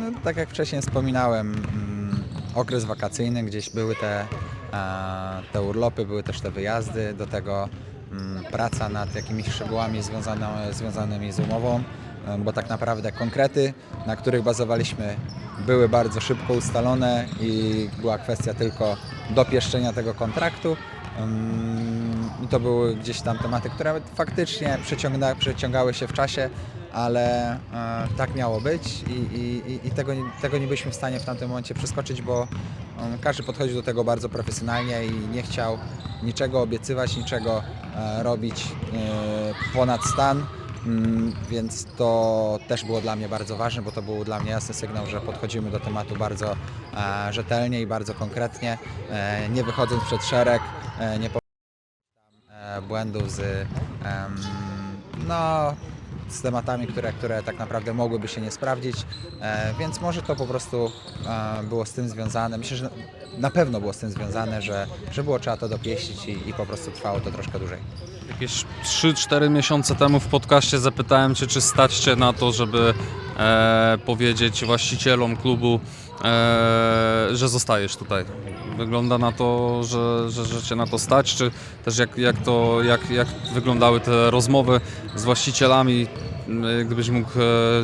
No, tak jak wcześniej wspominałem, mm, okres wakacyjny, gdzieś były te, te urlopy, były też te wyjazdy, do tego mm, praca nad jakimiś szczegółami związane, związanymi z umową, e, bo tak naprawdę konkrety, na których bazowaliśmy, były bardzo szybko ustalone i była kwestia tylko dopieszczenia tego kontraktu. I to były gdzieś tam tematy, które faktycznie przeciąga, przeciągały się w czasie, ale e, tak miało być i, i, i- tego, tego nie byliśmy w stanie w tamtym momencie przeskoczyć, bo każdy podchodził do tego bardzo profesjonalnie i nie chciał niczego obiecywać, niczego e, robić e, ponad stan. Mm, Więc to też było dla mnie bardzo ważne, bo to był dla mnie jasny sygnał, że podchodzimy do tematu bardzo rzetelnie i bardzo konkretnie, nie wychodząc przed szereg, nie e, błędów z, no, z tematami, które, które tak naprawdę mogłyby się nie sprawdzić, e, więc może to po prostu e, było z tym związane. Myślę, że na pewno było z tym związane, że, że było trzeba to dopieścić i, i po prostu trwało to troszkę dłużej. Jakieś 3-4 miesiące temu w podcaście zapytałem Cię, czy stać Cię na to, żeby e, powiedzieć właścicielom klubu, e, że zostajesz tutaj. Wygląda na to, że, że, że Cię na to stać, czy też jak, jak, to, jak, jak wyglądały te rozmowy z właścicielami, m, gdybyś mógł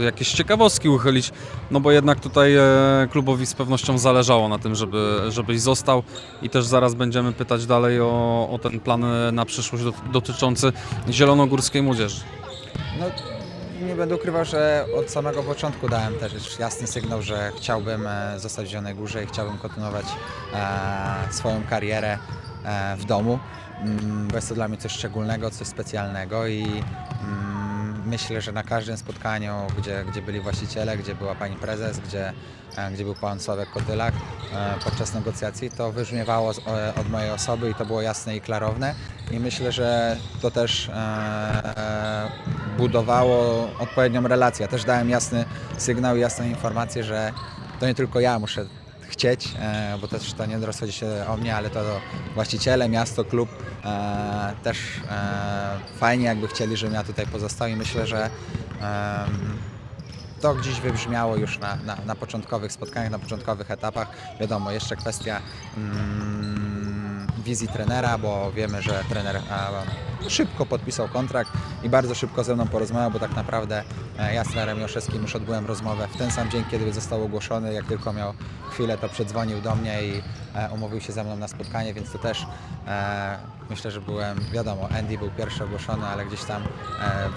e, jakieś ciekawostki uchylić, no bo jednak tutaj e, klubowi z pewnością zależało na tym, żeby, żebyś został i też zaraz będziemy pytać dalej o, o ten plan e, na przyszłość dot- dotyczący zielonogórskiej młodzieży. No, nie będę ukrywał, że od samego początku dałem też jasny sygnał, że chciałbym e, zostać w Zielonej Górze i chciałbym kontynuować e, swoją karierę e, w domu, mm, bo jest to dla mnie coś szczególnego, coś specjalnego i mm, myślę, że na każdym spotkaniu, gdzie, gdzie byli właściciele, gdzie była pani prezes, gdzie, gdzie był pan Sławek Kotylak podczas negocjacji, to wybrzmiewało od mojej osoby i to było jasne i klarowne. I myślę, że to też e, e, budowało odpowiednią relację. Ja też dałem jasny sygnał i jasną informację, że to nie tylko ja muszę chcieć, e, bo też to nie rozchodzi się o mnie, ale to właściciele, miasto, klub e, też e, fajnie jakby chcieli, żebym ja tutaj pozostał i myślę, że to gdzieś wybrzmiało już na, na, na początkowych spotkaniach, na początkowych etapach. Wiadomo, jeszcze kwestia mm, wizji trenera, bo wiemy, że trener szybko podpisał kontrakt i bardzo szybko ze mną porozmawiał, bo tak naprawdę e, ja z trenerem Joszewskim już odbyłem rozmowę w ten sam dzień, kiedy został ogłoszony. Jak tylko miał chwilę, to przedzwonił do mnie i e, umówił się ze mną na spotkanie, więc to też e, myślę, że byłem, wiadomo, Andy był pierwszy ogłoszony, ale gdzieś tam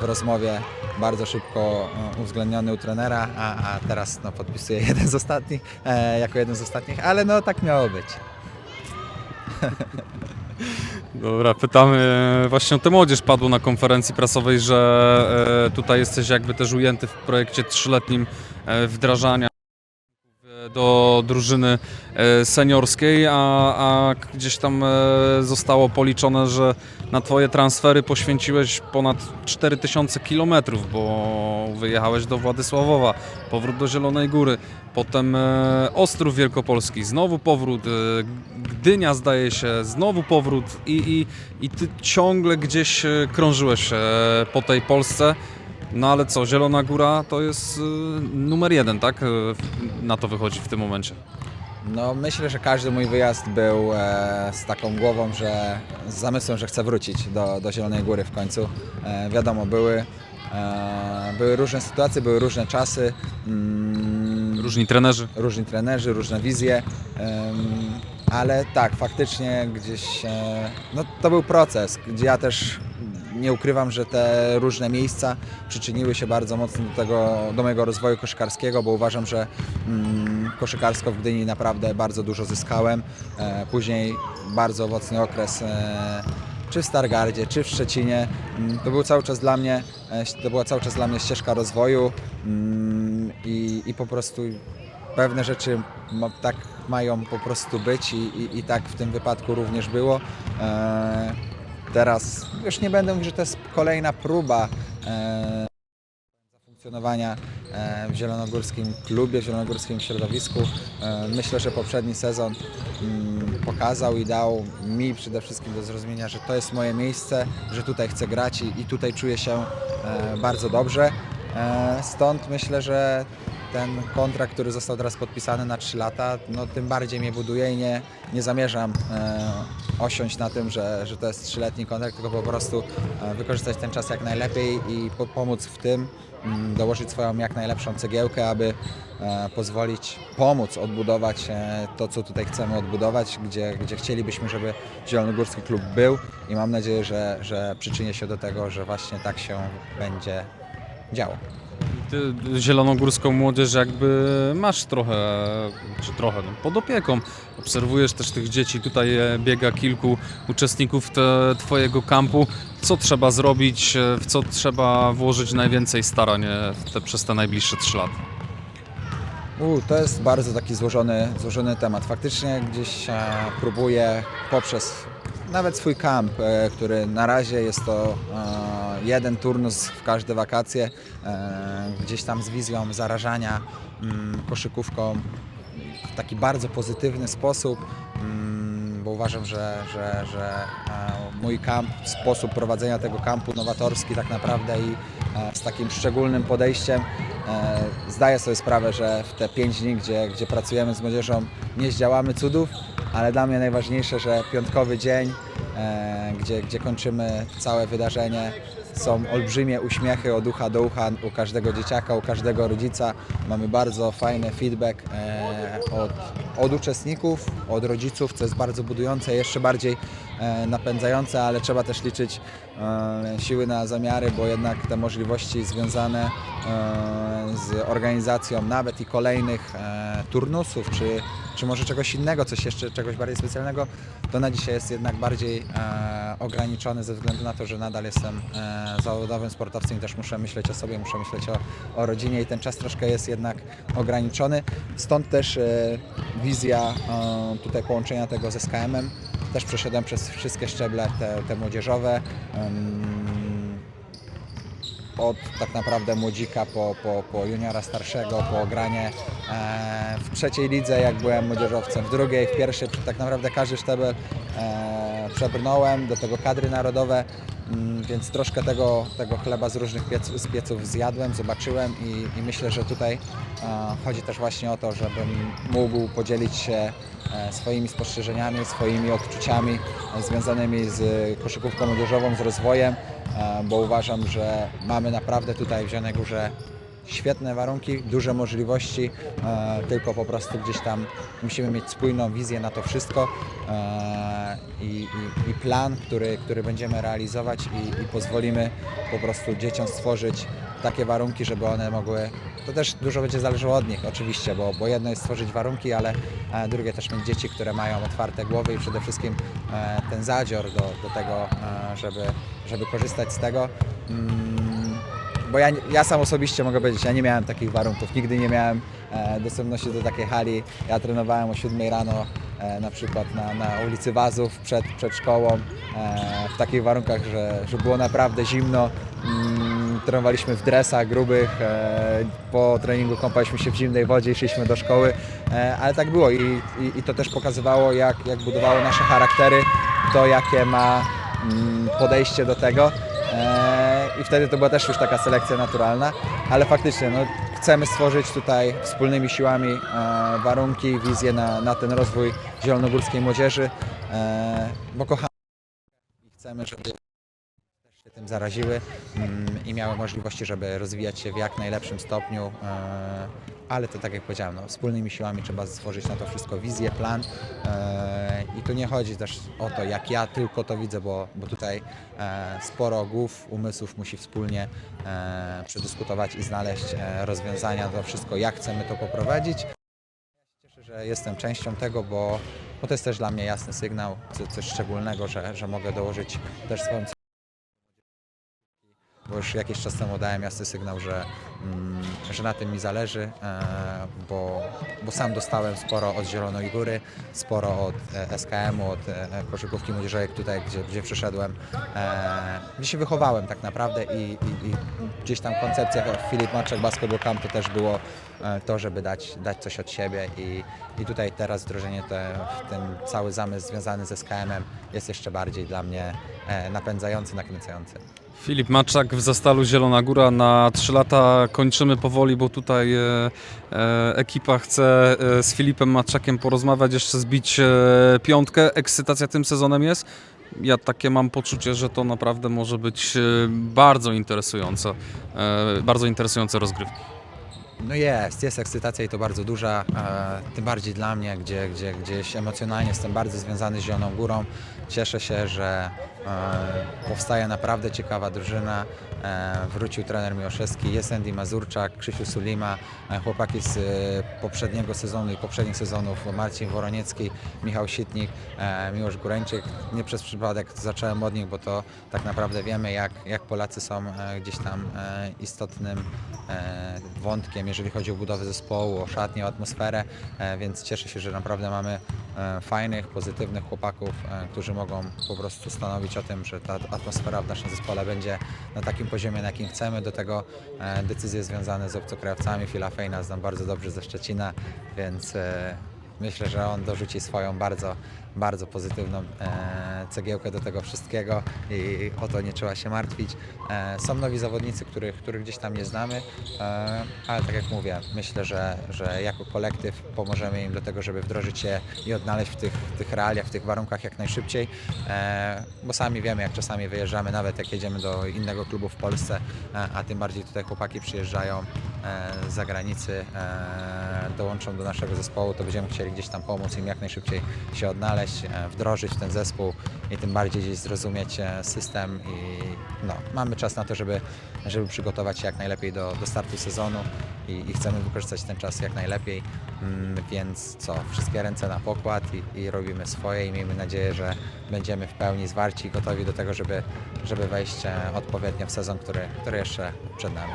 w rozmowie bardzo szybko uwzględniony u trenera, a, a teraz no, podpisuję jeden z ostatnich, jako jeden z ostatnich, ale no tak miało być. Dobra, pytamy właśnie o tę młodzież. Padło na konferencji prasowej, że e, tutaj jesteś jakby też ujęty w projekcie trzyletnim e, wdrażania e, do drużyny e, seniorskiej, a, a gdzieś tam e, zostało policzone, że na Twoje transfery poświęciłeś ponad 4000 km, bo wyjechałeś do Władysławowa, powrót do Zielonej Góry, potem e, Ostrów Wielkopolski, znowu powrót, Gdynia zdaje się, znowu powrót i, i, i Ty ciągle gdzieś krążyłeś po tej Polsce. No ale co, Zielona Góra to jest e, numer jeden, tak? E, Na to wychodzi w tym momencie. No myślę, że każdy mój wyjazd był e, z taką głową, że z zamysłem, że chcę wrócić do, do Zielonej Góry w końcu. E, wiadomo, były, e, były różne sytuacje, były różne czasy, mm, Różni trenerzy. różni trenerzy, różne wizje, em, ale tak, faktycznie gdzieś, e, no to był proces, gdzie ja też nie ukrywam, że te różne miejsca przyczyniły się bardzo mocno do tego, do mojego rozwoju koszykarskiego, bo uważam, że mm, koszykarsko w Gdyni naprawdę bardzo dużo zyskałem. E, później bardzo owocny okres e, czy w Stargardzie, czy w Szczecinie. Mm, To był cały czas dla mnie, e, to była cały czas dla mnie ścieżka rozwoju mm, i, i po prostu pewne rzeczy tak mają po prostu być i, i, i tak w tym wypadku również było. Teraz już nie będę mówił, że to jest kolejna próba e, funkcjonowania e, w zielonogórskim klubie, w zielonogórskim środowisku. E, Myślę, że poprzedni sezon mm, pokazał i dał mi przede wszystkim do zrozumienia, że to jest moje miejsce, że tutaj chcę grać i, tutaj czuję się e, bardzo dobrze. Stąd myślę, że ten kontrakt, który został teraz podpisany na 3 lata, no tym bardziej mnie buduje i nie, nie zamierzam e, osiąść na tym, że, że to jest trzyletni kontrakt, tylko po prostu e, wykorzystać ten czas jak najlepiej i po, pomóc w tym, mm, dołożyć swoją jak najlepszą cegiełkę, aby e, pozwolić pomóc odbudować e, to, co tutaj chcemy odbudować, gdzie, gdzie chcielibyśmy, żeby Zielonogórski Klub był i mam nadzieję, że, że przyczynię się do tego, że właśnie tak się będzie działo. Ty zielonogórską młodzież jakby masz trochę, czy trochę, no, pod opieką. Obserwujesz też tych dzieci, tutaj e, biega kilku uczestników te, Twojego kampu. Co trzeba zrobić, e, w co trzeba włożyć najwięcej starań e, te, przez te najbliższe trzy lata? U, to jest bardzo taki złożony, złożony temat. Faktycznie gdzieś próbuję poprzez nawet swój kamp, e, który na razie jest to e, jeden turnus w każde wakacje, e, gdzieś tam z wizją zarażania mm, koszykówką w taki bardzo pozytywny sposób, mm, bo uważam, że, że, że e, mój kamp, sposób prowadzenia tego kampu nowatorski tak naprawdę i e, z takim szczególnym podejściem zdaję sobie sprawę, że w te pięć dni, gdzie, gdzie pracujemy z młodzieżą nie zdziałamy cudów, ale dla mnie najważniejsze, że piątkowy dzień, gdzie, gdzie kończymy całe wydarzenie, są olbrzymie uśmiechy od ucha do ucha u każdego dzieciaka, u każdego rodzica. Mamy bardzo fajny feedback e, od, od uczestników, od rodziców, co jest bardzo budujące, jeszcze bardziej e, napędzające, ale trzeba też liczyć e, siły na zamiary, bo jednak te możliwości związane e, z organizacją nawet i kolejnych e, turnusów, czy, czy może czegoś innego, coś jeszcze, czegoś bardziej specjalnego, to na dzisiaj jest jednak bardziej e, ograniczony ze względu na to, że nadal jestem e, zawodowym sportowcem i też muszę myśleć o sobie, muszę myśleć o, o rodzinie i ten czas troszkę jest jednak ograniczony. Stąd też e, wizja e, tutaj połączenia tego ze SKM-em. Też przeszedłem przez wszystkie szczeble te, te młodzieżowe. Od tak naprawdę młodzika po, po, po juniora starszego, po granie e, w trzeciej lidze, jak byłem młodzieżowcem, w drugiej, w pierwszej, tak naprawdę każdy szczebel e, przebrnąłem, do tego kadry narodowe, mm, więc troszkę tego, tego chleba z różnych piec, z pieców zjadłem, zobaczyłem i, i myślę, że tutaj chodzi też właśnie o to, żebym mógł podzielić się e, swoimi spostrzeżeniami, swoimi odczuciami e, związanymi z koszykówką młodzieżową, z rozwojem, e, bo uważam, że mamy naprawdę tutaj w Zielonej Górze świetne warunki, duże możliwości, e, tylko po prostu gdzieś tam musimy mieć spójną wizję na to wszystko e, i, i, i plan, który, który będziemy realizować i, i pozwolimy po prostu dzieciom stworzyć takie warunki, żeby one mogły, to też dużo będzie zależało od nich oczywiście, bo, bo jedno jest stworzyć warunki, ale e, drugie też mieć dzieci, które mają otwarte głowy i przede wszystkim ten zadzior do, do tego, żeby, żeby korzystać z tego. Bo ja, ja sam osobiście mogę powiedzieć, ja nie miałem takich warunków, nigdy nie miałem e, dostępności do takiej hali. Ja trenowałem o 7 rano e, na przykład na, na ulicy Wazów przed, przed szkołą e, w takich warunkach, że, że było naprawdę zimno. Mm, trenowaliśmy w dresach grubych, e, po treningu kąpaliśmy się w zimnej wodzie i szliśmy do szkoły, e, ale tak było i, i, i to też pokazywało jak, jak budowało nasze charaktery, to jakie ma mm, podejście do tego. E, I wtedy to była też już taka selekcja naturalna, ale faktycznie no, chcemy stworzyć tutaj wspólnymi siłami e, warunki, wizję na, na ten rozwój zielonogórskiej młodzieży, e, bo kochamy i chcemy, żeby tym zaraziły mm, i miały możliwości, żeby rozwijać się w jak najlepszym stopniu. e, Ale to tak jak powiedziałem, no, wspólnymi siłami trzeba stworzyć na to wszystko wizję, plan. e, I tu nie chodzi też o to, jak ja tylko to widzę, bo, bo tutaj e, sporo głów, umysłów musi wspólnie przedyskutować i znaleźć rozwiązania to wszystko, jak chcemy to poprowadzić. Cieszę, że jestem częścią tego, bo, bo to jest też dla mnie jasny sygnał, co, coś szczególnego, że, że mogę dołożyć też swoją bo już jakiś czas temu dałem jasny sygnał, że, mm, że na tym mi zależy, e, bo, bo sam dostałem sporo od Zielonej Góry, sporo od e, SKM-u, od e, koszykówki młodzieżowej tutaj, gdzie, gdzie przyszedłem, gdzie się wychowałem tak naprawdę i, i, i gdzieś tam koncepcja Filip Maczek Basketball Camp to też było to, żeby dać, dać coś od siebie i, i tutaj teraz wdrożenie te, ten cały zamysł związany ze SKM-em jest jeszcze bardziej dla mnie napędzający, nakręcający. Filip Maczak w Zastalu Zielona Góra na 3 lata kończymy powoli, bo tutaj e, e, ekipa chce e, z Filipem Maczakiem porozmawiać, jeszcze zbić piątkę. Ekscytacja tym sezonem jest. Ja takie mam poczucie, że to naprawdę może być bardzo interesujące, bardzo interesujące rozgrywki. No jest, jest ekscytacja i to bardzo duża, tym bardziej dla mnie, gdzie, gdzie gdzieś emocjonalnie jestem bardzo związany z Zieloną Górą. Cieszę się, że e, powstaje naprawdę ciekawa drużyna. E, wrócił trener Miłoszewski, jest Andy Mazurczak, Krzysiu Sulima, e, chłopaki z poprzedniego sezonu i poprzednich sezonów, Marcin Woroniecki, Michał Sitnik, Miłosz Góreńczyk. Nie przez przypadek zacząłem od nich, bo to tak naprawdę wiemy, jak, jak Polacy są gdzieś tam istotnym wątkiem, jeżeli chodzi o budowę zespołu, o szatnię, o atmosferę, więc cieszę się, że naprawdę mamy fajnych, pozytywnych chłopaków, e, którzy mogą po prostu stanowić o tym, że ta atmosfera w naszym zespole będzie na takim poziomie, na jakim chcemy. Do tego e, decyzje związane z obcokrajowcami. Fila Fejna znam bardzo dobrze ze Szczecina, więc e, myślę, że on dorzuci swoją bardzo, bardzo pozytywną e, cegiełkę do tego wszystkiego i o to nie trzeba się martwić. E, są nowi zawodnicy, których, których gdzieś tam nie znamy, e, ale tak jak mówię, myślę, że, że jako kolektyw pomożemy im do tego, żeby wdrożyć się i odnaleźć w tych, tych realiach, w tych warunkach jak najszybciej, e, bo sami wiemy, jak czasami wyjeżdżamy, nawet jak jedziemy do innego klubu w Polsce, a tym bardziej tutaj chłopaki przyjeżdżają z zagranicy, dołączą do naszego zespołu, to będziemy chcieli gdzieś tam pomóc im jak najszybciej się odnaleźć, wdrożyć w ten zespół i tym bardziej zrozumieć e, system i no, mamy czas na to, żeby, żeby przygotować się jak najlepiej do, do startu sezonu i, i chcemy wykorzystać ten czas jak najlepiej, mm, więc co, wszystkie ręce na pokład i, i robimy swoje i miejmy nadzieję, że będziemy w pełni zwarci i gotowi do tego, żeby, żeby wejść e, odpowiednio w sezon, który, który jeszcze przed nami.